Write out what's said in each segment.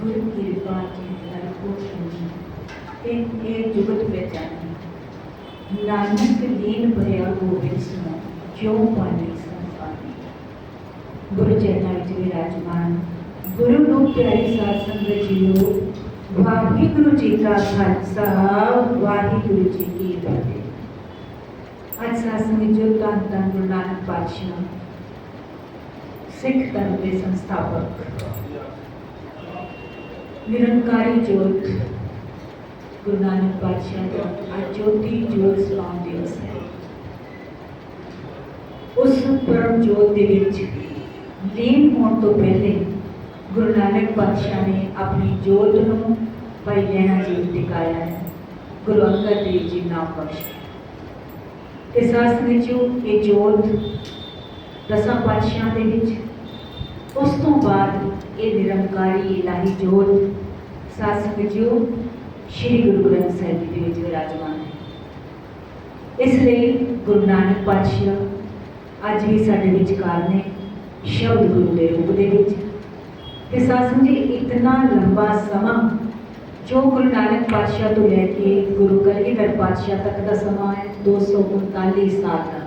ਗੁਰੂ ਕਿਰਪਾ ਜੀ ਦਾ ਕੋਟ ਸੁਣੀ ਇਹ ਇਹ ਜੁਗਤ ਵਿੱਚ ਆਨੀ ਨਾਨਕ ਲੀਨ ਭਰਿਆ ਗੋਬਿੰਦ ਸੁਨੋ ਜੋ ਪਾਣੀ ਸੰਸਾਰੀ ਗੁਰੂ ਚਰਨਾਂ ਵਿੱਚ ਨੂੰ ਪਿਆਰੀ ਸਾਧ ਸੰਗਤ ਜੀਓ ਵਾਹਿਗੁਰੂ ਜੀ ਕਾ ਖਾਲਸਾ ਵਾਹਿਗੁਰੂ ਜੀ ਕੀ ਫਤਿਹ ਅੱਜ ਸਾਧ ਜੋ ਧੰਨ ਧੰਨ ਗੁਰੂ ਨਾਨਕ ਪਾਤਸ਼ਾਹ ਸਿੱਖ ਧਰਮ ਦੇ ਸੰਸਥਾਪਕ ਨਿਰੰਕਾਰੀ ਜੋਤ। ਗੁਰੂ ਨਾਨਕ ਪਾਤਸ਼ਾਹ ਦਾ ਅੱਜ ਜੋਤੀ ਜੋਤ ਸਲਾਮ ਦਿਵਸ ਹੈ। ਉਸ ਪਰਮ ਜੋਤ ਦੇ ਵਿੱਚ ਲੀਨ ਹੋਣ ਤੋਂ ਪਹਿਲੇ ਗੁਰੂ ਨਾਨਕ ਪਾਤਸ਼ਾਹ ਨੇ ਆਪਣੀ ਜੋਤ ਨੂੰ ਭਾਈ ਲੈਣਾ ਜੀ ਟਿਕਾਇਆ ਹੈ। ਗੁਰੂ ਅੰਗਦ ਦੇਵ ਜੀ ਨਾਮ ਬਖਸ਼ੇ ਤੇ ਸਾਸ ਵਿੱਚ ਇਹ ਜੋਤ ਦਸਾਂ ਪਾਤਸ਼ਾਹਾਂ ਦੇ ਵਿੱਚ, ਉਸ ਤੋਂ ਬਾਅਦ ਇਹ ਨਿਰੰਕਾਰੀ ਇਲਾਹੀ ਜੋਤ ਸਾਸ ਵਿੱਚੋਂ ਸ੍ਰੀ ਗੁਰੂ ਗ੍ਰੰਥ ਸਾਹਿਬ ਜੀ ਦੇ ਵਿੱਚ ਵਿਰਾਜਮਾਨ ਹੈ। ਇਸ ਲਈ ਗੁਰੂ ਨਾਨਕ ਪਾਤਸ਼ਾਹ ਅੱਜ ਵੀ ਸਾਡੇ ਵਿਚਕਾਰ ਨੇ ਸ਼ਬਦ ਗੁਰੂ ਦੇ ਰੂਪ ਦੇ ਵਿੱਚ। ਤੇ ਸਾਸਨ ਜੀ, ਇਤਨਾ ਲੰਬਾ ਸਮਾਂ ਜੋ ਗੁਰੂ ਨਾਨਕ ਪਾਤਸ਼ਾਹ ਤੋਂ ਲੈ ਕੇ ਗੁਰੂ ਕਲਗੀਧਰ ਪਾਤਸ਼ਾਹ ਤੱਕ ਦਾ ਸਮਾਂ ਹੈ 239 ਸਾਲ ਦਾ।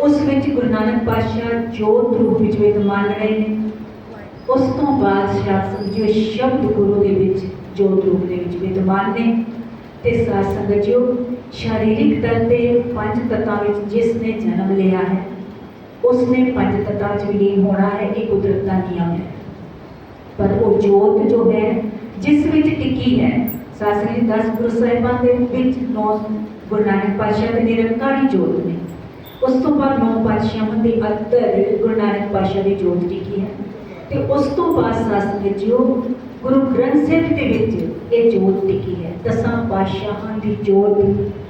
ਉਸ ਵਿੱਚ ਗੁਰੂ ਨਾਨਕ ਪਾਤਸ਼ਾਹ ਜੋਤ ਰੂਪ ਵਿੱਚ ਵਿਦਮਾਨ ਰਹੇ ਨੇ ਉਸ ਤੋਂ ਬਾਅਦ ਸ਼ਾਸਨ ਜੋ ਸ਼ਬਦ ਗੁਰੂ ਦੇ ਵਿੱਚ, ਜੋਤ ਰੂਪ ਦੇ ਵਿੱਚ ਵਿਦਵਾਨ ਨੇ ਤੇ ਸਾਧ ਸੰਗਤ ਜੋ ਸ਼ਾਰੀਰਿਕ ਤਲ ਤੇ ਪੰਜ ਤੱਤਾਂ ਵਿੱਚ ਜਿਸ ਨੇ ਜਨਮ ਲਿਆ ਹੈ ਉਸ ਨੇ ਪੰਜ ਤੱਤਾਂ 'ਚ ਵਿਲੀਨ ਹੋਣਾ ਹੈ, ਇਹ ਕੁਦਰਤ ਦਾ ਨਿਯਮ ਹੈ ਪਰ ਉਹ ਜੋਤ ਜੋ ਹੈ, ਜਿਸ ਵਿੱਚ ਟਿਕੀ ਹੈ ਸਾਸਰੀ 10 ਗੁਰੂ ਸਾਹਿਬਾਂ ਦੇ ਵਿੱਚ ਨੌ ਗੁਰੂ ਨਾਨਕ ਪਾਤਸ਼ਾਹ ਦੇ ਨਿਰੰਕਾਰੀ ਜੋਤ ਨੇ। ਉਸ ਤੋਂ ਬਾਅਦ ਨੌ ਪਾਤਸ਼ਾਹਾਂ ਦੇ ਅੰਦਰ ਗੁਰੂ ਨਾਨਕ ਪਾਤਸ਼ਾਹ ਦੀ ਜੋਤ ਟਿਕੀ ਹੈ। ते उस तो बाद शास्त्र के जो गुरु ग्रंथ साहब के विच ए जोत टिकी है, दसा पातशाहां दी जोत,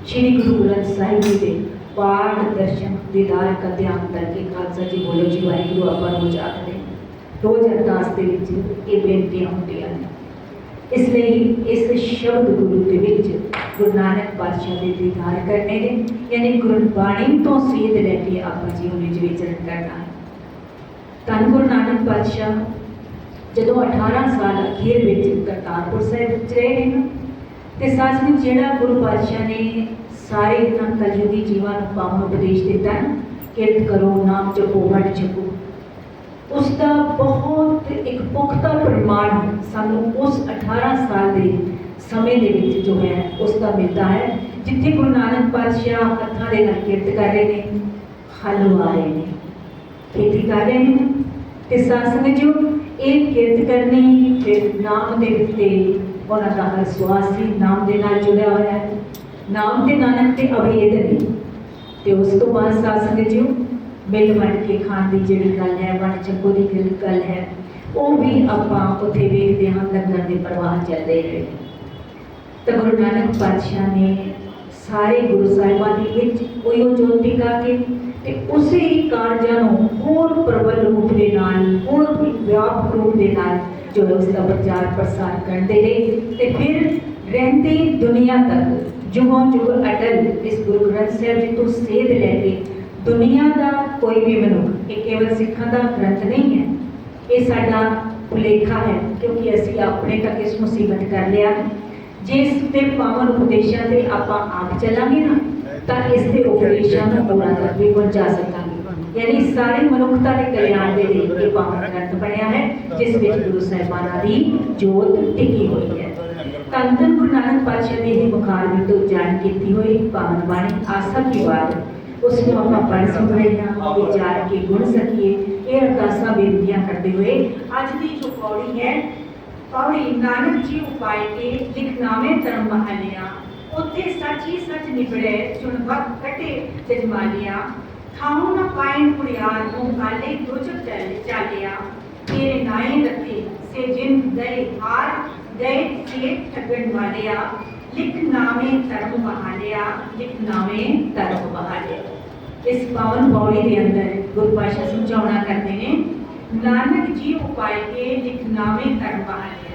श्री गुरु ग्रंथ साहिब जी दे पाठ दर्शन दीदार का ध्यान करके खालसा जी बोलो जी, वाहेगुरु आप नु हैं रोज अरदास दे विच ए बेनतियाँ इसलिए इस शब्द गुरु के विच गुरु नानक पातशाह दे दीदार करने यानी गुरबाणी तो सीध लेके आप जी उन्हें विचरण करना है। ਧੰਨ ਗੁਰੂ ਨਾਨਕ ਪਾਤਸ਼ਾਹ ਜਦੋਂ 18 ਸਾਲ ਅਖੀਰ ਵਿੱਚ ਕਰਤਾਰਪੁਰ ਸਾਹਿਬ ਵਿੱਚ ਰਹੇ ਨੇ ਤੇ ਸਾਥ ਵਿੱਚ ਜਿਹੜਾ ਗੁਰੂ ਪਾਤਸ਼ਾਹ ਨੇ ਸਾਰੇ ਇਹਨਾਂ ਕਲਯੁਗੀ ਜੀਵਾਂ ਨੂੰ ਪਾਵਨ ਉਪਦੇਸ਼ ਦਿੱਤਾ ਹੈ ਕਿਰਤ ਕਰੋ, ਨਾਮ ਜਪੋ, ਵਡ ਜਪੋ, ਉਸ ਦਾ ਬਹੁਤ ਇੱਕ ਪੁਖਤਾ ਪ੍ਰਮਾਣ ਸਾਨੂੰ ਉਸ 18 ਸਾਲ ਦੇ ਸਮੇਂ ਦੇ ਵਿੱਚ ਜੋ ਹੈ, ਉਸ ਦਾ ਮਿਲਦਾ ਹੈ, ਜਿੱਥੇ ਗੁਰੂ ਨਾਨਕ ਪਾਤਸ਼ਾਹ ਹੱਥਾਂ ਦੇ ਨਾਲ ਕਿਰਤ ਕਰ ਰਹੇ ਨੇ ਹਲ ਵਾ ਰਹੇ ਨੇ। ਖੇਤੀ ਕਰ ਰਹੇ ਨੇ। ਤੇ ਸਾਸਨ ਜੋ ਇਹ ਕਿਰਤ ਕਰਨੀ ਫਿਰ ਨਾਮ ਦੇ ਉੱਤੇ ਉਹਨਾਂ ਦਾ ਹਰ ਸਵਾਸ ਹੀ ਨਾਮ ਦੇ ਨਾਲ ਜੁੜਿਆ ਹੋਇਆ ਹੈ। ਨਾਮ ਤੇ ਨਾਨਕ ਤੇ ਅਭੇਦ ਨੇ ਤੇ ਉਸ ਤੋਂ ਬਾਅਦ ਸਾਸਨ ਜੋ ਮਿਲ ਵੰਡ ਕੇ ਖਾਣ ਦੀ ਜਿਹੜੀ ਗੱਲ ਹੈ, ਵੰਡ ਚੱਕੋ ਦੀ ਗੱਲ- ਗੱਲ ਹੈ, ਉਹ ਵੀ ਆਪਾਂ ਉੱਥੇ ਵੇਖਦੇ ਹਾਂ, ਲੰਗਰ ਦੇ ਪ੍ਰਵਾਹ ਚੱਲਦੇ ਰਹੇ ਤਾਂ ਗੁਰੂ ਨਾਨਕ ਪਾਤਸ਼ਾਹ ਨੇ ਸਾਰੇ ਗੁਰੂ ਸਾਹਿਬਾਂ ਦੇ ਵਿੱਚ ਉਹੀ ਜੋਤੀ ਕਾ ਕੇ ਤੇ ਉਸੇ ਹੀ ਕਾਰਜਾਂ ਨੂੰ ਹੋਰ ਪ੍ਰਬਲ ਰੂਪ ਦੇ ਨਾਲ, ਹੋਰ ਵੀ ਵਿਆਪਕ ਰੂਪ ਦੇ ਨਾਲ ਜੋ ਹੈ ਦਾ ਪ੍ਰਚਾਰ ਪ੍ਰਸਾਰ ਕਰਦੇ ਰਹੇ ਤੇ ਫਿਰ ਰਹਿੰਦੇ ਦੁਨੀਆ ਤੱਕ, ਜੁਗੋਂ ਜੁਗ ਅਟਲ ਇਸ ਗੁਰੂ ਗ੍ਰੰਥ ਸਾਹਿਬ ਜੀ ਤੋਂ ਸੇਧ ਲੈ ਕੇ ਦੁਨੀਆ ਦਾ ਕੋਈ ਵੀ ਮਨੁੱਖ, ਇਹ ਕੇਵਲ ਸਿੱਖਾਂ ਦਾ ਗ੍ਰੰਥ ਨਹੀਂ ਹੈ, ਇਹ ਸਾਡਾ ਭੁਲੇਖਾ ਹੈ ਕਿਉਂਕਿ ਅਸੀਂ ਆਪਣੇ ਤੱਕ ਇਸ ਮੁਸੀਬਤ ਕਰ ਲਿਆ। ਜੇ ਇਸ ਤੇ ਪਾਵਨ ਉਪਦੇਸ਼ਾਂ ਤੇ ਆਪਾਂ ਆਪ ਚੱਲਾਂਗੇ ਨਾ ਤਾਂ ਇਸ ਦੇ ਉਪਦੇਸ਼ਾਂ ਨੂੰ ਹੋਰਾਂ ਤੱਕ ਵੀ ਪਹੁੰਚਾ ਸਕਾਂਗੇ। ਯਾਨੀ ਸਾਰੀ ਮਨੁੱਖਤਾ ਦੇ ਕਲਿਆਣ ਦੇ ਲਈ ਇਹ ਪਾਵਨ ਗ੍ਰੰਥ ਬਣਿਆ ਹੈ, ਜਿਸ ਵਿੱਚ ਗੁਰੂ ਸਾਹਿਬਾਨਾਂ ਦੀ ਜੋਤ ਟਿਕੀ ਹੋਈ ਹੈ। ਧੰਨ ਗੁਰੂ ਨਾਨਕ ਪਾਤਸ਼ਾਹ ਨੇ ਇਹ ਮੁਖਾਰ ਵਿੱਚ ਉਚਾਰਨ ਕੀਤੀ ਹੋਈ ਪਾਵਨ ਬਾਣੀ ਆਸਾ ਕੀ ਬਾਤ। ਉਸ ਨੂੰ ਆਪਾਂ ਪੜ੍ਹ ਸੁਣ ਰਹੇ ਹਾਂ, ਵਿਚਾਰ ਕੇ ਗੁਣ ਸਕੀਏ। ਇਹ ਅਰਦਾਸਾਂ, ਬੇਨਤੀਆਂ ਕਰਦੇ ਹੋਏ ਅੱਜ ਦੀ ਜੋ ਪੌੜੀ ਹੈ, ਪੌੜੀ ਨਾਨਕ ਜੀ ਉਪਾਏ ਕੇ, ਲਿਖਨਾਵੇਂ ਧਰਮ ਮਹਲਿਆ ਉੱਥੇ ਸੱਚ ਹੀ ਸੱਚ ਨਿਬੜੇ ਚੁਣ ਵਕਤ ਕਟੇ ਜਜਮਾਲਿਆ ਥਾਉ ਨਾ ਪਾਇਨ ਕੁੜਿਆਰ ਨੂੰ ਕਾਲੇ ਦੁਜਕ ਚੱਲ ਚਾਲਿਆ। ਤੇਰੇ ਨਾਏ ਰੱਖੇ ਸੇ ਜਿਨ ਗਏ ਹਾਰ, ਗਏ ਸੇ ਠਗਣ ਵਾਲਿਆ। ਲਿਖ ਨਾਵੇਂ ਧਰਮ ਮਹਾਲਿਆ ਲਿਖ ਨਾਵੇਂ ਧਰਮ ਮਹਾਲਿਆ ਇਸ ਪਾਵਨ ਪੌੜੀ ਦੇ ਅੰਦਰ ਗੁਰੂ ਸਮਝਾਉਣਾ ਕਰਦੇ ਨੇ, ਨਾਨਕ ਜੀ ਉਪਾਏ ਕੇ ਲਿਖ ਨਾਵੇਂ ਧਰਮ ਮਹਾਲਿਆ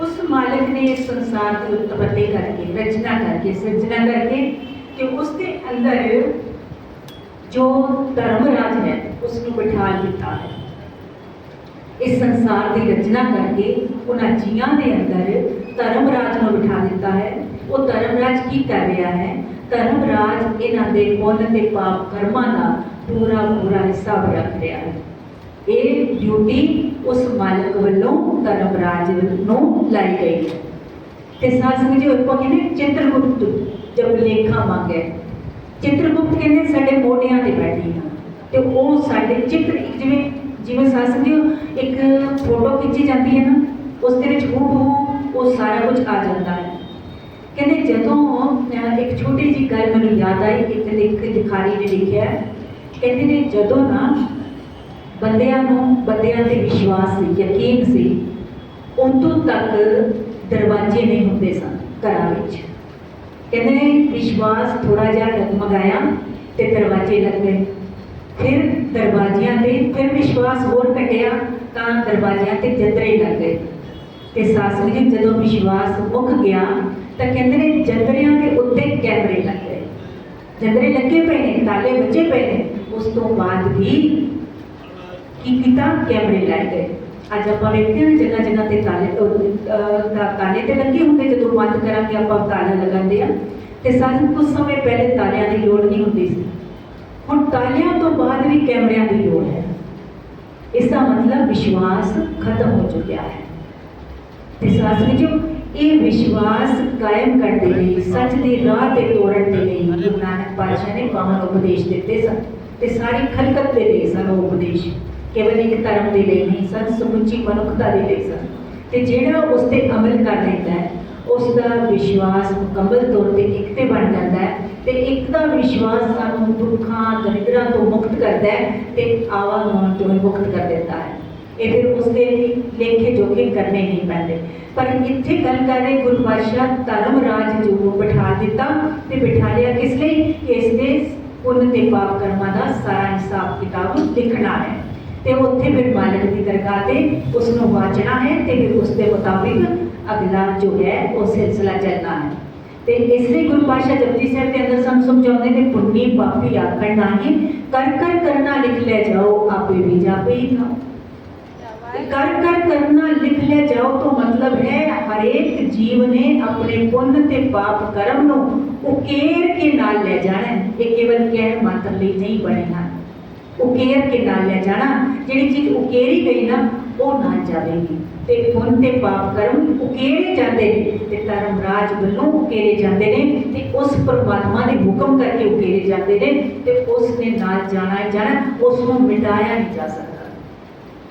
ਉਸ ਮਾਲਕ ਨੇ ਇਸ ਸੰਸਾਰ ਦੀ ਉਤਪਤੀ ਕਰਕੇ, ਰਚਨਾ ਕਰਕੇ, ਸਿਰਜਣਾ ਕਰਕੇ ਕਿ ਉਸ ਦੇ ਅੰਦਰ ਜੋ ਧਰਮ ਰਾਜ ਹੈ ਉਸ ਨੂੰ ਬਿਠਾ ਦਿੱਤਾ ਹੈ। ਇਸ ਸੰਸਾਰ ਦੀ ਰਚਨਾ ਕਰਕੇ ਉਹਨਾਂ ਜੀਆਂ ਦੇ ਅੰਦਰ ਧਰਮ ਰਾਜ ਨੂੰ ਬਿਠਾ ਦਿੱਤਾ ਹੈ। ਉਹ ਧਰਮ ਰਾਜ ਕੀ ਕਰ ਰਿਹਾ ਹੈ? ਧਰਮ ਰਾਜ ਇਹਨਾਂ ਦੇ ਪੁੰਨ ਤੇ ਪਾਪ ਕਰਮਾਂ ਦਾ ਪੂਰਾ ਪੂਰਾ ਹਿਸਾਬ ਰੱਖ ਰਿਹਾ ਹੈ। ਇਹ ਡਿਊਟੀ ਉਸ ਮਾਲਕ ਵੱਲੋਂ ਧਰਮ ਰਾਜ ਨੂੰ ਲਾਈ ਗਈ ਹੈ। ਤੇ ਸਾਧ ਸੰਗਤ ਜੀ ਉੱਪਰ ਕਹਿੰਦੇ ਚਿੱਤਰਗੁਪਤ ਜਬ ਲੇਖਾ ਮੰਗੇ ਚਿੱਤਰਗੁਪਤ ਕਹਿੰਦੇ ਸਾਡੇ ਮੋਢਿਆਂ ਤੇ ਬੈਠੀ ਆ ਤੇ ਉਹ ਸਾਡੇ ਚਿੱਤਰ, ਇੱਕ ਜਿਵੇਂ ਜਿਵੇਂ ਸਾਧ ਜੀ ਇੱਕ ਫੋਟੋ ਖਿੱਚੀ ਜਾਂਦੀ ਹੈ ਨਾ, ਉਸ ਦੇ ਵਿੱਚ ਹੂਬਹੂ ਉਹ ਸਾਰਾ ਕੁਝ ਆ ਜਾਂਦਾ ਹੈ। ਕਹਿੰਦੇ ਜਦੋਂ ਇੱਕ ਛੋਟੀ ਜਿਹੀ ਗੱਲ ਮੈਨੂੰ ਯਾਦ ਆਈ, ਇੱਕ ਲਿਖ ਦਿਖਾਰੀ ਨੇ ਲਿਖਿਆ ਕਹਿੰਦੇ ਨੇ ਜਦੋਂ ਨਾ ਬੰਦਿਆਂ ਨੂੰ, ਬੰਦਿਆਂ ਤੇ ਵਿਸ਼ਵਾਸ ਸੀ ਯਕੀਨ ਸੀ, ਉਦੋਂ ਤੱਕ ਦਰਵਾਜ਼ੇ ਨਹੀਂ ਹੁੰਦੇ ਸਨ ਘਰਾਂ ਵਿੱਚ। ਕਹਿੰਦੇ ਨੇ ਵਿਸ਼ਵਾਸ ਥੋੜਾ ਜਿਹਾ ਡਗਮਗਾਇਆ ਤੇ ਦਰਵਾਜ਼ੇ ਲੱਗ ਗਏ ਫਿਰ ਦਰਵਾਜ਼ਿਆਂ ਤੇ, ਫਿਰ ਵਿਸ਼ਵਾਸ ਹੋਰ ਘਟਿਆ ਤਾਂ ਦਰਵਾਜ਼ਿਆਂ ਤੇ ਜੰਦਰੇ ਲੱਗ ਗਏ। ਤੇ ਸਾਸ ਜੀ ਜਦੋਂ ਵਿਸ਼ਵਾਸ ਮੁੱਕ ਗਿਆ ਤਾਂ ਕਹਿੰਦੇ ਨੇ ਜੰਦਰਿਆਂ ਦੇ ਉੱਤੇ ਕੈਮਰੇ ਲੱਗ ਗਏ। ਜੰਦਰੇ ਲੱਗੇ ਪਏ ਨੇ, ਤਾਲੇ ਬੱਚੇ ਪਏ ਨੇ। ਉਸ ਤੋਂ ਬਾਅਦ ਵੀ ਕੀ ਕੀਤਾ ਕੈਮਰੇ ਲਾਏ ਗਏ ਅੱਜ ਆਪਾਂ ਵੇਖਦੇ ਹਾਂ ਜਗ੍ਹਾ ਜਗ੍ਹਾ ਤੇ ਤਾਲੇ ਅਹ, ਅਹ, ਤਾਂ ਤਾਲੇ ਤੇ ਲੱਗੇ ਹੁੰਦੇ ਜਦੋਂ ਬੰਦ ਕਰਾਂਗੇ ਆਪਾਂ ਤਾਲੇ ਲਗਾਉਂਦੇ ਆ ਤੇ ਸਾਨੂੰ ਕੁਝ ਸਮੇਂ ਪਹਿਲੇ ਤਾਲਿਆਂ ਦੀ ਲੋੜ ਨਹੀਂ ਹੁੰਦੀ ਸੀ ਹੁਣ ਤਾਲਿਆਂ ਤੋਂ ਬਾਅਦ ਵੀ ਕੈਮਰਿਆਂ ਦੀ ਲੋੜ ਹੈ ਇਸ ਦਾ ਮਤਲਬ ਵਿਸ਼ਵਾਸ ਖਤਮ ਹੋ ਚੁੱਕਿਆ ਹੈ ਤੇ ਸਾਥ ਵਿੱਚ ਇਹ ਵਿਸ਼ਵਾਸ ਕਾਇਮ ਕਰਨ ਦੇ ਲਈ ਸੱਚ ਦੀ ਰਾਹ ਤੇ ਤੋਰਨ ਦੇ ਲਈ ਗੁਰੂ ਨਾਨਕ ਪਾਤਸ਼ਾਹ ਨੇ ਪਾਵਨ ਉਪਦੇਸ਼ ਦਿੱਤੇ ਸਨ ਤੇ ਸਾਰੀ ਖਲਕਤ ਦੇ ਲਈ ਸਨ ਉਹ ਉਪਦੇਸ਼ ਕੇਵਲ ਇੱਕ ਧਰਮ ਦੇ ਲਈ ਨਹੀਂ ਸਨ, ਸਮੁੱਚੀ ਮਨੁੱਖਤਾ ਦੇ ਲਈ ਸਨ। ਤੇ ਜਿਹੜਾ ਉਸ ਤੇ ਅਮਲ ਕਰ ਲੈਂਦਾ ਹੈ ਉਸ ਦਾ ਵਿਸ਼ਵਾਸ ਮੁਕੰਮਲ ਤੌਰ ਤੇ ਇੱਕ ਤੇ ਬਣ ਜਾਂਦਾ ਹੈ ਤੇ ਇੱਕ ਦਾ ਵਿਸ਼ਵਾਸ ਸਾਨੂੰ ਦੁੱਖਾਂ, ਦਰਿਦਰਾਂ ਤੋਂ ਮੁਕਤ ਕਰਦਾ ਹੈ ਤੇ ਆਵਾਗਮਨ ਤੋਂ ਮੁਕਤ ਕਰ ਦਿੰਦਾ ਹੈ। ਇਹ ਫਿਰ ਉਸ ਦੇ ਲਈ ਲੇਖੇ ਜੋਖੇ ਕਰਨੇ ਨਹੀਂ ਪੈਂਦੇ। ਪਰ ਇੱਥੇ ਗੱਲ ਕਰ ਰਹੇ ਗੁਰੂ ਪਾਤਸ਼ਾਹ ਧਰਮ ਰਾਜ ਜੋ ਬਿਠਾ ਦਿੱਤਾ ਤੇ ਬਿਠਾ ਲਿਆ ਕਿਸ ਲਈ? ਕਿ ਇਸ ਦੇ ਪੁੰਨ ਤੇ ਪਾਪ ਕਰਮਾਂ ਦਾ ਸਾਰਾ ਹਿਸਾਬ ਕਿਤਾਬ ਲਿਖਣਾ ਹੈ ਤੇ ਉੱਥੇ ਫਿਰ ਮਾਲਕ ਦੀ ਦਰਗਾਹ ਤੇ ਉਸ ਨੂੰ ਵਾਚਣਾ ਹੈ ਤੇ ਫਿਰ ਉਸ ਦੇ ਮੁਤਾਬਿਕ ਅਗਲਾ ਜੋ ਹੈ ਉਹ ਸਿਲਸਿਲਾ ਚੱਲਣਾ ਹੈ। ਤੇ ਇਸ ਲਈ ਗੁਰੂ ਪਾਤਸ਼ਾਹ ਜਪਜੀ ਸਾਹਿਬ ਦੇ ਅੰਦਰ ਸਾਨੂੰ ਸਮਝਾਉਂਦੇ ਨੇ, ਪੁੰਨੀ ਪਾਪੀ ਆਖਣ ਨਾਹੀਂ, ਕਰ ਕਰ ਕਰਨਾ ਲਿਖ ਲੈ ਜਾਓ, ਆਪੇ ਵੀ ਜਾਪੇ ਹੀ ਖਾਓ। ਕਰ ਕਰ ਕਰਨਾ ਲਿਖ ਲਿਆ ਜਾਓ ਤਾਂ ਮਤਲਬ ਹੈ ਹਰੇਕ ਜੀਵ ਨੇ ਆਪਣੇ ਪੁੰਨ ਤੇ ਪਾਪ ਕਰਮ ਨੂੰ ਉਕੇਰ ਕੇ ਨਾਲ ਲੈ ਜਾਣਾ ਹੈ। ਇਹ ਕੇਵਲ ਕਹਿਣ ਮਾਤਰ ਲਈ ਨਹੀਂ ਬਣੇ ਹਨ ਉਕੇਰ ਕੇ ਨਾਲ ਲੈ ਜਾਣਾ, ਜਿਹੜੀ ਚੀਜ਼ ਉਕੇਰੀ ਗਈ ਨਾ, ਉਹ ਨਾ ਜਾਵੇਗੀ। ਤੇ ਪੁੰਨ ਤੇ ਪਾਪ ਕਰਮ ਉਕੇਰੇ ਜਾਂਦੇ ਨੇ। ਤੇ ਧਰਮ ਰਾਜ ਵੱਲੋਂ ਉਕੇਰੇ ਜਾਂਦੇ ਨੇ ਤੇ ਉਸ ਪਰਮਾਤਮਾ ਦੇ ਹੁਕਮ ਕਰਕੇ ਉਕੇਰੇ ਜਾਂਦੇ ਨੇ ਤੇ ਉਸ ਨੇ ਨਾਲ ਜਾਣਾ ਹੀ ਜਾਣਾ ਉਸ ਨੂੰ ਮਿਟਾਇਆ ਨਹੀਂ ਜਾ ਸਕਦਾ।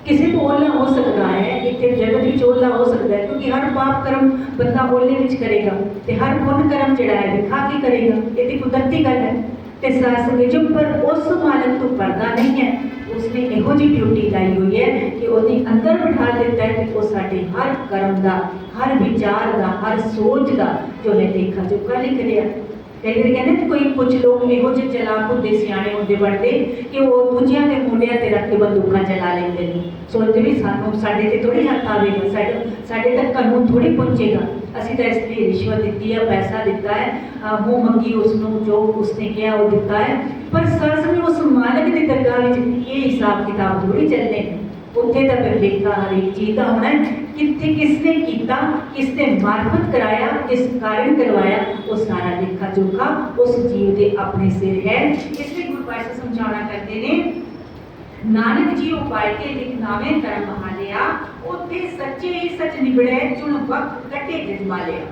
ਕਿਸੇ ਤੋਂ ਓਲਾ ਹੋ ਸਕਦਾ ਹੈ, ਇੱਥੇ ਜਗਤ ਵਿੱਚ ਓਲਾ ਹੋ ਸਕਦਾ ਹੈ, ਕਿਉਂਕਿ ਹਰ ਪਾਪ ਕਰਮ ਬੰਦਾ ਓਲੇ ਵਿੱਚ ਕਰੇਗਾ ਤੇ ਹਰ ਪੁੰਨ ਕਰਮ ਜਿਹੜਾ ਹੈ, ਦਿਖਾ ਕੇ ਕਰੇਗਾ। ਇਹ ਤੇ ਕੁਦਰਤੀ ਗੱਲ ਹੈ। ਤੇ ਸਾਸ ਵਿੱਚ ਪਰ ਉਸ ਮਾਲਕ ਤੋਂ ਪਰਦਾ ਨਹੀਂ ਹੈ, ਉਸਨੇ ਇਹੋ ਜਿਹੀ ਡਿਊਟੀ ਲਾਈ ਹੋਈ ਹੈ ਕਿ ਉਹਦੇ ਅੰਦਰ ਬਿਠਾ ਦਿੱਤਾ ਹੈ ਕਿ ਉਹ ਸਾਡੇ ਹਰ ਕਰਮ ਦਾ, ਹਰ ਵਿਚਾਰ ਦਾ, ਹਰ ਸੋਚ ਦਾ ਜੋ ਹੈ ਦੇਖਾ ਚੁੱਕਾ ਲਿਖ ਰਿਹਾ। ਕਈ ਵਾਰ ਕਹਿੰਦੇ ਕੋਈ ਕੁਝ ਲੋਕ ਇਹੋ ਜਿਹੇ ਚਲਾਕ ਹੁੰਦੇ, ਸਿਆਣੇ ਹੁੰਦੇ ਬਣਦੇ ਕਿ ਉਹ ਦੂਜਿਆਂ ਦੇ ਮੋਢਿਆਂ ਤੇ ਰੱਖ ਕੇ ਬੰਦੂਕਾਂ ਚਲਾ ਲੈਂਦੇ ਨੇ। ਸੋਚਦੇ ਵੀ ਸਾਨੂੰ ਸਾਡੇ ਤੇ ਥੋੜੀ ਹੱਥ ਆਵੇਗਾ, ਸਾਡੇ ਸਾਡੇ ਤੱਕ ਕਾਨੂੰਨ ਥੋੜੀ ਪਹੁੰਚੇਗਾ। ਅਸੀਂ ਤਾਂ ਇਸ ਲਈ ਰਿਸ਼ਵਤ ਦਿੱਤੀ ਹੈ, ਪੈਸਾ ਦਿੱਤਾ ਹੈ, ਅਹ ਮੂੰਹ ਮੰਗੀ ਉਸ ਨੂੰ ਜੋ ਉਸਨੇ ਕਿਹਾ ਉਹ ਦਿੱਤਾ ਹੈ। ਪਰ ਸਰਸਮੇ ਉਸ ਮਾਲਕ ਦੀ ਦਰਗਾਹ ਵਿੱਚ ਇਹ ਹਿਸਾਬ ਕਿਤਾਬ ਥੋੜੀ ਚੱਲਣੇ ਉੱਥੇ ਤਾਂ ਫਿਰ ਲੇਖਾ ਹਰੇਕ ਚੀਜ਼ ਦਾ ਹੋਣਾ ਹੈ। ਕਿੱਥੇ ਕਿਸਨੇ ਕੀਤਾ ਕਿਸ ਨੇ ਮਾਰਫਤ ਕਰਾਇਆ, ਕਿਸ ਕਾਰਨ ਕਰਵਾਇਆ, ਉਹ ਸਾਰਾ ਲੇਖਾ ਜੋਖਾ ਉਸ ਜੀਵ ਦੇ ਆਪਣੇ ਸਿਰ ਹੈ। ਇਸ ਲਈ ਗੁਰੂ ਪਾਤਸ਼ਾਹ ਸਮਝਾਉਣਾ ਕਰਦੇ ਨੇ, ਨਾਨਕ ਜੀ ਉਪਾਇ ਕੇ ਲਿਖਨਾਵੇਂ ਕਰਮ ਮਹਾਲਿਆ, ਉੱਥੇ ਸੱਚੇ ਹੀ ਸੱਚ ਨਿਬੜੈ, ਚੁਣ ਵਕਤ ਕੱਟੇ ਜਜਮਾਲਿਆ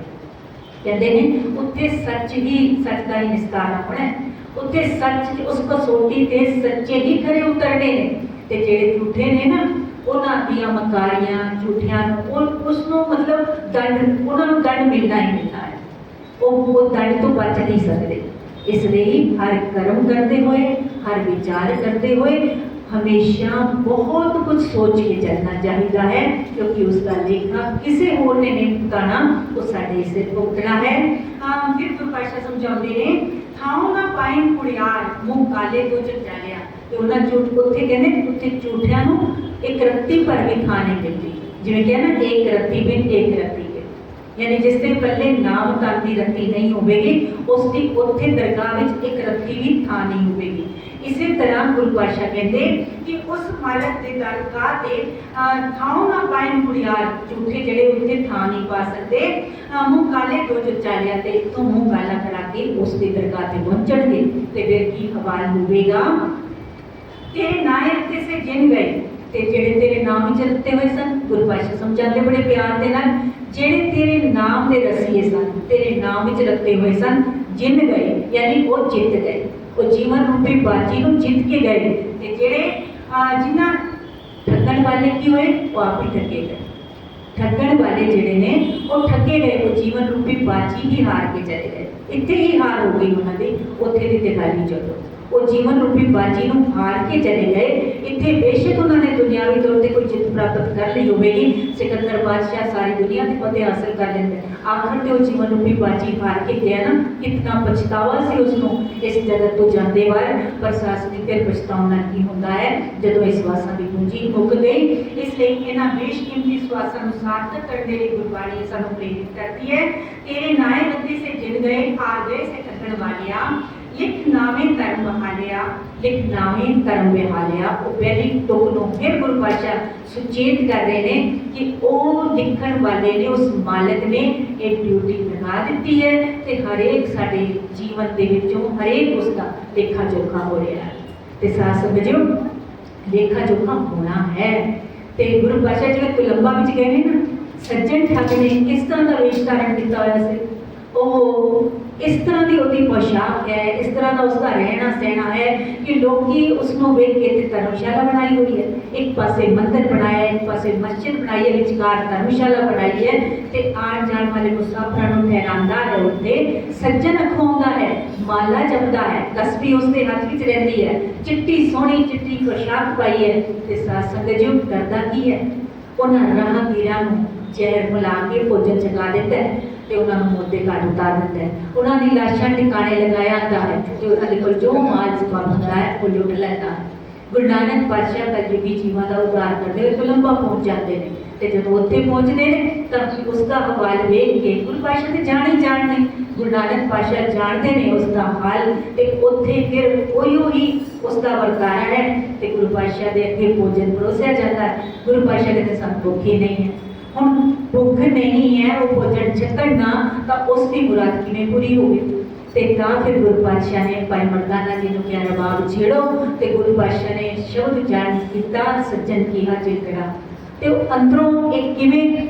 ਕਹਿੰਦੇ ਨੇ, ਉੱਥੇ ਸੱਚ ਹੀ ਸੱਚ ਦਾ ਹੀ ਨਿਸਤਾਰਾ ਹੋਣਾ ਉੱਥੇ ਸੱਚ ਉਸ ਕਸੋਟੀ ਤੇ ਸੱਚੇ ਹੀ ਖਰੇ ਉਤਰਨੇ ਨੇ। ਤੇ ਜਿਹੜੇ ਝੂਠੇ ਨੇ ਨਾ, ਉਹਨਾਂ ਦੀਆਂ ਮਕਾਰੀਆਂ, ਝੂਠਿਆਂ ਨੂੰ, ਉਹ ਉਸ ਨੂੰ ਮਤਲਬ ਦੰਡ, ਉਹਨਾਂ ਨੂੰ ਦੰਡ ਮਿਲਣਾ ਹੀ ਮਿਲਣਾ ਹੈ ਉਹ ਉਹ ਦੰਡ ਤੋਂ ਬਚ ਨਹੀਂ ਸਕਦੇ। ਇਸ ਲਈ ਹਰ ਕਰਮ ਕਰਦੇ ਹੋਏ, ਹਰ ਵਿਚਾਰ ਕਰਦੇ ਹੋਏ, ਹਮੇਸ਼ਾ ਬਹੁਤ ਕੁਝ ਸੋਚ ਕੇ ਚੱਲਣਾ ਚਾਹੀਦਾ ਹੈ, ਕਿਉਂਕਿ ਉਸ ਦਾ ਲੇਖਾ ਕਿਸੇ ਹੋਰ ਨੇ ਨਹੀਂ ਭੁਗਤਾਉਣਾ ਉਹ ਸਾਡੇ ਸਿਰ ਭੁਗਤਣਾ ਹੈ। ਹਾਂ ਫਿਰ ਗੁਰੂ ਪਾਤਸ਼ਾਹ ਸਮਝਾਉਂਦੇ ਨੇ, ਥਾਉ ਨਾ ਪਾਈਨ ਕੁੜਿਆਰ ਮੂੰਹ ਕਾਲੇ ਤੋਂ ਚੱਲਿਆ ਤੇ ਉਹਨਾਂ ਝੂਠ ਉੱਥੇ ਕਹਿੰਦੇ ਉੱਥੇ ਝੂਠਿਆਂ ਨੂੰ ਇੱਕ ਰੱਤੀ ਪਰ ਵੀ ਥਾਂ ਨਹੀਂ ਮਿਲਦੀ ਜਿਵੇਂ ਕਹਿੰਦਾ ਇੱਕ ਰੱਤੀ ਬਿਨ ਇੱਕ ਰੱਤੀ ਬਿਨ ਯਾਨੀ ਜਿਸ ਦੇ ਪੱਲੇ ਨਾਮ ਤਨ ਦੀ ਰੱਤੀ ਨਹੀਂ ਹੋਵੇਗੀ ਉਸ ਦੀ ਉੱਥੇ ਦਰਗਾਹ ਵਿੱਚ ਇੱਕ ਰੱਤੀ ਵੀ ਥਾਂ ਨਹੀਂ ਹੋਵੇਗੀ। ਇਸੇ ਤਰ੍ਹਾਂ ਗੁਰੂ ਪਾਤਸ਼ਾਹ ਕਹਿੰਦੇ ਕਿ ਉਸ ਮਾਲਕ ਦੇ ਦਰਗਾਹ ਤੇ ਅਹ, ਥਾਉ ਨਾ ਪਾਏ ਮੁੜਿਆਰ ਝੂਠੇ ਜਿਹੜੇ ਉੱਥੇ ਥਾਂ ਨਹੀਂ ਪਾ ਸਕਦੇ ਅਹ, ਮੂੰਹ ਕਾਲੇ ਤੋਂ ਜੋ ਚਾਲਿਆ ਤੇ ਤੋਂ ਮੂੰਹ ਕਾਲਾ ਕਰਾ ਕੇ ਉਸ ਦੀ ਦਰਗਾਹ ਤੇ ਪਹੁੰਚਣਗੇ। ਤੇ ਫਿਰ ਕੀ ਹਵਾਲ ਹੋਵੇਗਾ? ਤੇਰੇ ਨਾਮ ਉੱਤੇ ਸੇ ਜਿਨ ਗਏ। ਤੇ ਜਿਹੜੇ ਤੇਰੇ ਨਾਮ ਵਿੱਚ ਰੱਤੇ ਹੋਏ ਸਨ ਗੁਰੂ ਪਾਤਸ਼ਾਹ ਸਮਝਾਉਂਦੇ ਬੜੇ ਪਿਆਰ ਦੇ ਨਾਲ ਜਿਹੜੇ ਤੇਰੇ ਨਾਮ ਦੇ ਰਸੀਏ ਸਨ ਤੇਰੇ ਨਾਮ ਵਿੱਚ ਰੱਤੇ ਹੋਏ ਸਨ ਜਿਨ ਗਏ ਯਾਨੀ ਉਹ ਜਿੱਤ ਗਏ। ਉਹ ਜੀਵਨ ਰੂਪੀ ਬਾਜੀ ਨੂੰ ਜਿੱਤ ਕੇ ਗਏ। ਤੇ ਜਿਹੜੇ ਅਹ, ਜਿਨ੍ਹਾਂ ਠੱਗਣ ਵਾਲੇ ਕੀ ਹੋਏ ਉਹ ਆਪ ਹੀ ਠੱਗੇ ਗਏ। ਠੱਗਣ ਵਾਲੇ ਜਿਹੜੇ ਨੇ ਉਹ ਠੱਗੇ ਗਏ ਉਹ ਜੀਵਨ ਰੂਪੀ ਬਾਜੀ ਹੀ ਹਾਰ ਕੇ ਚਲੇ ਗਏ। ਇੱਥੇ ਹੀ ਹਾਰ ਹੋ ਗਈ ਉਹਨਾਂ ਦੀ ਉੱਥੇ ਦੀ ਦਿਖਾਈ ਚਲੋ ਉਹ ਜੀਵਨ ਰੂਪੀ ਬਾਜੀ ਨੂੰ ਹਾਰ ਕੇ ਚਲੇ ਗਏ। ਇੱਥੇ ਬੇਸ਼ੱਕ ਉਹਨਾਂ ਨੇ ਦੁਨਿਆਵੀ ਤੌਰ ਤੇ ਕੋਈ ਜਿੱਤ ਪ੍ਰਾਪਤ ਕਰ ਲਈ ਹੋਵੇਗੀ। ਸਿਕੰਦਰ ਬਾਦਸ਼ਾਹ ਸਾਰੀ ਦੁਨੀਆ ਦੇ ਫਤਿਹ ਹਾਸਲ ਕਰ ਲੈਂਦੇ। ਆਖਰ ਤੇ ਉਹ ਜੀਵਨ ਰੂਪੀ ਬਾਜੀ ਹਾਰ ਕੇ ਗਿਆ ਨਾ ਕਿੰਨਾ ਪਛਤਾਵਾ ਸੀ ਉਸ ਨੂੰ ਇਸ ਜਗਤ ਤੋਂ ਜਾਂਦੇ ਵਾਰ ਪਰ ਸਾਸਨੀ ਫਿਰ ਪਛਤਾਉਣਾ ਕੀ ਹੁੰਦਾ ਹੈ? ਜਦੋਂ ਇਸ ਵਾਸਾਂ ਦੀ ਪੂੰਜੀ ਮੁੱਕ ਗਈ, ਇਸ ਲਈ ਇਹਨਾਂ ਬੇਸ਼ਕੀਮਤੀ ਸਵਾਸਾਂ ਨੂੰ ਸਾਰਥਕ ਕਰਨ ਦੇ ਲਈ ਗੁਰਬਾਣੀ ਸਾਨੂੰ ਪ੍ਰੇਰਿਤ ਕਰਦੀ ਹੈ। ਤੇਰੇ ਨਾਏ ਰੱਤੇ ਸੇ ਜਿਨ ਗਏ, ਹਾਰ ਗਏ ਸੇ ਕੱਟਣ ਵਾਲਿਆ। ਲਿਖ ਨਾਵੇਂ ਧਰਮ ਬਹਾਲਿਆ, ਲਿਖ ਨਾਵੇਂ ਧਰਮ ਬਹਾਲਿਆ। ਉਹ ਪਹਿਲੀ ਤੁਕ ਨੂੰ ਫਿਰ ਗੁਰੂ ਪਾਤਸ਼ਾਹ ਸੁਚੇਤ ਕਰ ਰਹੇ ਨੇ ਕਿ ਉਹ ਲਿਖਣ ਵਾਲੇ ਨੇ, ਉਸ ਮਾਲਕ ਨੇ ਇਹ ਡਿਊਟੀ ਲਗਾ ਦਿੱਤੀ ਹੈ ਤੇ ਹਰੇਕ ਸਾਡੇ ਜੀਵਨ ਦੇ ਵਿੱਚੋਂ ਹਰੇਕ ਉਸ ਦਾ ਲੇਖਾ ਜੋਖਾ ਹੋ ਰਿਹਾ ਹੈ। ਤੇ ਸਾਥ ਸਮਝਿਓ ਲੇਖਾ ਜੋਖਾ ਹੋਣਾ ਹੈ। ਤੇ ਗੁਰੂ ਪਾਤਸ਼ਾਹ ਜਿਵੇਂ ਕੋਲੰਬਾ ਵਿੱਚ ਗਏ ਨੇ ਨਾ, ਸੱਜਣ ਠੱਗ ਨੇ, ਕਿਸ ਤਰ੍ਹਾਂ ਦਾ ਵੇਸ਼ ਧਾਰਨ ਕੀਤਾ ਹੋਇਆ ਸੀ? ਉਹ ਇਸ ਤਰ੍ਹਾਂ ਦੀ ਉਹਦੀ ਪੋਸ਼ਾਕ ਹੈ, ਇਸ ਤਰ੍ਹਾਂ ਦਾ ਉਸਦਾ ਰਹਿਣਾ ਸਹਿਣਾ ਹੈ ਕਿ ਲੋਕੀ ਉਸ ਨੂੰ ਵੇਖ ਕੇ ਤੇ ਧਰਮਸ਼ਾਲਾ ਬਣਾਈ ਹੋਈ ਹੈ। ਇੱਕ ਪਾਸੇ ਮੰਦਰ ਬਣਾਇਆ ਹੈ, ਇੱਕ ਪਾਸੇ ਮਸਜਿਦ ਬਣਾਈ ਹੈ, ਵਿਚਕਾਰ ਧਰਮਸ਼ਾਲਾ ਬਣਾਈ ਹੈ ਤੇ ਆਉਣ ਜਾਣ ਵਾਲੇ ਮੁਸਾਫਰਾਂ ਨੂੰ ਠਹਿਰਾਂਦਾ ਹੈ ਉੱਤੇ ਸੱਜਣ ਅਖਾਉਂਦਾ ਹੈ, ਮਾਲਾ ਜਪਦਾ ਹੈ ਤਸਬੀਹ ਉਸਦੇ ਹੱਥ ਵਿੱਚ ਰਹਿੰਦੀ ਹੈ। ਚਿੱਟੀ ਸੋਹਣੀ ਚਿੱਟੀ ਪੋਸ਼ਾਕ ਪਾਈ ਹੈ ਤੇ ਸਾਧ ਸੰਗਤ ਜੀ ਕਰਦਾ ਕੀ ਹੈ? ਉਹਨਾਂ ਰਾਹਗੀਰਾਂ ਨੂੰ ਜ਼ਹਿਰ ਮਿਲਾ ਕੇ ਭੋਜਨ ਛਕਾ ਦਿੰਦਾ ਹੈ ਤੇ ਉਹਨਾਂ ਨੂੰ ਮੋਢੇ ਘਾਟ ਉਤਾਰ ਦਿੰਦਾ ਹੈ। ਉਹਨਾਂ ਦੀ ਲਾਸ਼ਾਂ ਟਿਕਾਣੇ ਲਗਾਇਆ ਜਾਂਦਾ ਹੈ ਤੇ ਉਹਨਾਂ ਦੇ ਕੋਲ ਜੋ ਮਾਲ ਸਮਾਨ ਹੁੰਦਾ ਹੈ, ਉਹ ਲੁੱਟ ਲੈਂਦਾ ਹੈ। ਗੁਰੂ ਨਾਨਕ ਪਾਤਸ਼ਾਹ ਦਾ ਜੀਵਾਂ ਦਾ ਉਦਾਰ ਕਰਦੇ ਹੋਏ ਕੋਲੰਬਾ ਪਹੁੰਚ ਜਾਂਦੇ ਨੇ ਤੇ ਜਦੋਂ ਉੱਥੇ ਪਹੁੰਚਦੇ ਨੇ, ਤਾਂ ਉਸ ਦਾ ਹਵਾਲ ਵੇਖ ਕੇ ਗੁਰੂ ਪਾਤਸ਼ਾਹ ਤੇ ਜਾਣ ਹੀ ਜਾਣਦੇ ਗੁਰੂ ਨਾਨਕ ਪਾਤਸ਼ਾਹ ਜਾਣਦੇ ਨੇ ਉਸ ਦਾ ਹਾਲ ਤੇ ਉੱਥੇ ਫਿਰ ਉਹੀਓ ਹੀ ਉਸ ਦਾ ਵਰਤਾਰਾ ਹੈ ਤੇ ਗੁਰੂ ਪਾਤਸ਼ਾਹ ਦੇ ਅੱਗੇ ਭੋਜਨ ਪਰੋਸਿਆ ਜਾਂਦਾ ਹੈ। ਗੁਰੂ ਪਾਤਸ਼ਾਹ ਕਹਿੰਦੇ, ਸਾਨੂੰ ਭੁੱਖ ਨਹੀਂ ਹੈ। ਹੁਣ ਭੁੱਖ ਨਹੀਂ ਹੈ, ਉਹ ਭੋਜਨ ਛਕਣ ਤਾਂ ਉਸ ਦੀ ਮੁਰਾਦ ਕਿਵੇਂ ਪੂਰੀ ਹੋਵੇ ਤੇ ਤਾਂ ਫਿਰ ਗੁਰੂ ਪਾਤਸ਼ਾਹ ਨੇ ਭਾਈ ਮਰਦਾਨਾ ਜੀ ਨੂੰ ਕਿਹਾ ਰਬਾਬ ਛੇੜੋ। ਤੇ ਗੁਰੂ ਪਾਤਸ਼ਾਹ ਨੇ ਸ਼ਬਦ ਜਾਣ ਕੀਤਾ, ਸੱਜਣ ਕੀਹਾ ਜਿਕੜਾ ਤੇ ਉਹ ਅੰਦਰੋਂ ਇਹ ਕਿਵੇਂ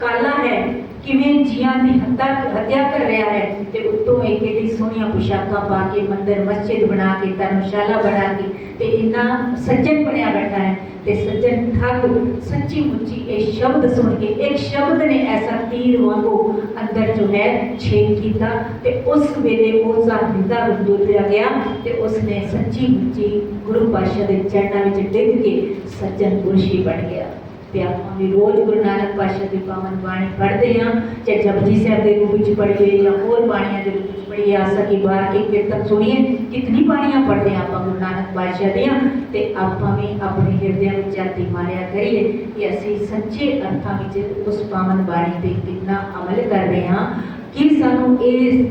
ਕਾਲਾ ਹੈ ਕਿਵੇਂ ਜੀਆਂ ਦੀ ਹੱਤਿਆ ਹੱਤਿਆ ਕਰ ਰਿਹਾ ਹੈ ਤੇ ਉੱਤੋਂ ਇਹ ਇਹਦੀ ਸੋਹਣੀਆਂ ਪੁਸ਼ਾਕਾਂ ਪਾ ਕੇ ਮੰਦਰ, ਮਸਜਿਦ ਬਣਾ ਕੇ, ਧਰਮਸ਼ਾਲਾ ਬਣਾ ਕੇ ਤੇ ਇੰਨਾ ਸੱਜਣ ਬਣਿਆ ਬੈਠਾ ਹੈ ਤੇ ਸੱਜਣ ਠੱਗ ਸੱਚੀ ਮੁੱਚੀ ਇਹ ਸ਼ਬਦ ਸੁਣ ਕੇ, ਇੱਕ ਸ਼ਬਦ ਨੇ ਐਸਾ ਤੀਰ ਵਾਂਗੂ ਅੰਦਰ ਜੋ ਹੈ ਛੇਦ ਕੀਤਾ ਤੇ ਉਸ ਵੇਲੇ ਉਹ ਦਾ ਹਿਰਦਾ ਗਿਆ ਤੇ ਉਸ ਨੇ ਸੱਚੀ ਮੁੱਚੀ ਗੁਰੂ ਪਾਤਸ਼ਾਹ ਦੇ ਚਰਨਾਂ ਵਿੱਚ ਡਿੱਗ ਕੇ ਸੱਜਣ ਪੁਰਸ਼ੀ ਬਣ ਗਿਆ। ਤੇ ਆਪਾਂ ਵੀ ਰੋਜ਼ ਗੁਰੂ ਨਾਨਕ ਪਾਤਸ਼ਾਹ ਦੀ ਪਾਵਨ ਬਾਣੀ ਪੜ੍ਹਦੇ ਹਾਂ, ਚਾਹੇ ਜਪਜੀ ਸਾਹਿਬ ਦੇ ਰੂਪ ਵਿੱਚ ਪੜ੍ਹੀਏ ਜਾਂ ਹੋਰ ਬਾਣੀਆਂ ਦੇ ਰੂਪ ਵਿੱਚ ਪੜ੍ਹੀਏ, ਆਸਾ ਕੀ ਬਾਰ ਇੱਕ ਕੀਰਤਨ ਸੁਣੀਏ, ਕਿਤਨੀ ਬਾਣੀਆਂ ਪੜ੍ਹਦੇ ਹਾਂ ਆਪਾਂ ਗੁਰੂ ਨਾਨਕ ਪਾਤਸ਼ਾਹ ਦੀਆਂ, ਤੇ ਆਪਾਂ ਵੀ ਆਪਣੇ ਹਿਰਦਿਆਂ ਵਿੱਚ ਜਾਤੀ ਮਾਰਿਆ ਕਰੀਏ ਕਿ ਅਸੀਂ ਸੱਚੇ ਅਰਥਾਂ ਵਿੱਚ ਉਸ ਪਾਵਨ ਬਾਣੀ ਤੇ ਕਿੰਨਾ ਅਮਲ ਕਰ ਰਹੇ ਹਾਂ ਕਿ ਸਾਨੂੰ ਇਹ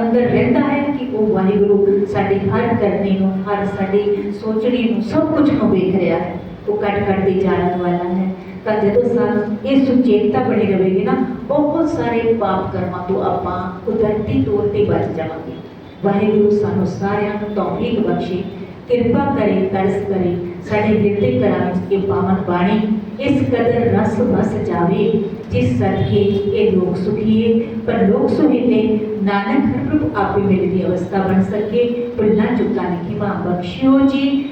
ਅੰਦਰ ਰਹਿੰਦਾ ਹੈ ਕਿ ਉਹ ਵਾਹਿਗੁਰੂ ਸਾਡੀ ਹਰ ਕਰਨੀ ਨੂੰ, ਹਰ ਸਾਡੀ ਸੋਚਣੀ ਨੂੰ ਸਭ ਕੁਝ ਨੂੰ ਵੇਖ ਰਿਹਾ ਹੈ। ਉਹ ਕੱਟ ਕੱਟ ਕੇ ਜਾਣਨ ਵਾਲਾ ਹੈ। ਤਾਂ ਜਦੋਂ ਸਾਨੂੰ ਇਹ ਸੁਚੇਤਤਾ ਬਣੀ ਰਹੇਗੀ ਨਾ, ਬਹੁਤ ਸਾਰੇ ਪਾਪ ਕਰਮਾਂ ਤੋਂ ਆਪਾਂ ਕੁਦਰਤੀ ਤੌਰ ਤੇ ਬਚ ਜਾਵਾਂਗੇ। ਵਾਹਿਗੁਰੂ ਸਾਨੂੰ ਸਾਰਿਆਂ ਨੂੰ ਤੌਫੀਕ ਬਖਸ਼ੇ, ਕਿਰਪਾ ਕਰੇ, ਤਰਸ ਕਰੇ, ਸਾਡੇ ਦਿਲ ਦੇ ਘਰਾਂ ਵਿੱਚ ਇਹ ਪਾਵਨ ਬਾਣੀ ਇਸ ਕਦਰ ਰਸ ਵਸ ਜਾਵੇ, ਜਿਸ ਸਦਕੇ ਇਹ ਲੋਕ ਸੁਖੀਏ ਪਰ ਲੋਕ ਸੁਹੀਤੇ ਨਾਨਕ ਹਰ ਪ੍ਰਭੂ ਆਪੇ ਮਿਲ ਦੀ ਅਵਸਥਾ ਬਣ ਸਕੇ। ਭੁੱਲਾਂ ਚੁੱਕਾਂ ਦੀ ਖਿਮਾ ਬਖਸ਼ਿਓ ਜੀ।